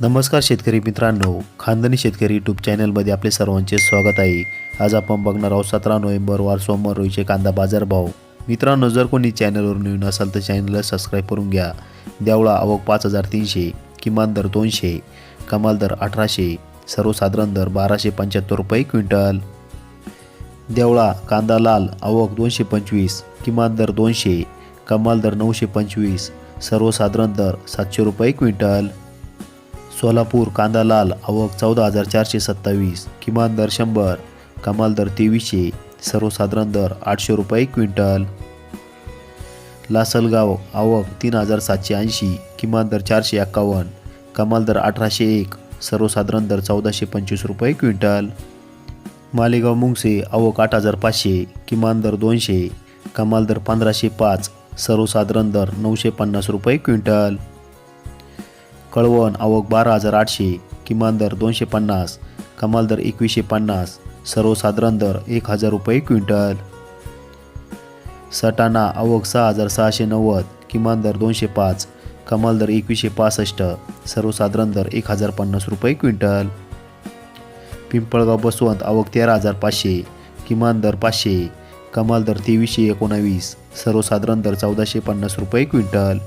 नमस्कार शेतकरी मित्रांनो खानदानी शेतकरी यूट्यूब चॅनलमध्ये आपले सर्वांचे स्वागत आहे. आज आपण बघणार आहोत सतरा नोव्हेंबर वार सोमवार रोजीचे कांदा बाजारभाव मित्रांनो जर कोणी चॅनलवर नवीन असाल तर चॅनलला सबस्क्राईब करून घ्या. देवळा आवक पाच हजार तीनशे किमान दर दोनशे कमाल दर अठराशे सर्वसाधारण दर बाराशे पंच्याहत्तर रुपये क्विंटल. देवळा कांदा लाल आवक दोनशे पंचवीस किमान दर दोनशे कमाल दर नऊशे पंचवीस सर्वसाधारण दर सातशे रुपये क्विंटल. सोलापूर कांदा लाल आवक चौदा हजार चारशे सत्तावीस किमान दर शंभर कमाल दर तेवीसशे सर्वसाधारण दर आठशे रुपये क्विंटल. लासलगाव आवक तीन हजार सातशे ऐंशी किमान दर चारशे एक्कावन्न कमाल दर अठराशे एक सर्वसाधारण दर चौदाशे पंचवीस रुपये क्विंटल. मालेगाव मुंगसे आवक आठ हजार पाचशे किमान दर दोनशे कमाल दर पंधराशे पाच सर्वसाधारण दर नऊशे पन्नास रुपये क्विंटल. कळवण आवक बारा हजार आठशे किमान दर दोनशे पन्नास कमाल दर एकवीसशे पन्नास सर्वसाधारण दर एक हजार रुपये क्विंटल. सटाणा आवक सहा हजार सहाशे नव्वद किमान दर दोनशे पाच कमाल दर एकवीसशे पासष्ट सर्वसाधारण दर एक हजार पन्नास रुपये क्विंटल. पिंपळगाव बसवंत आवक तेरा हजार पाचशे किमान दर पाचशे कमाल दर तेवीसशे एकोणावीस सर्वसाधारण दर चौदाशे पन्नास रुपये क्विंटल.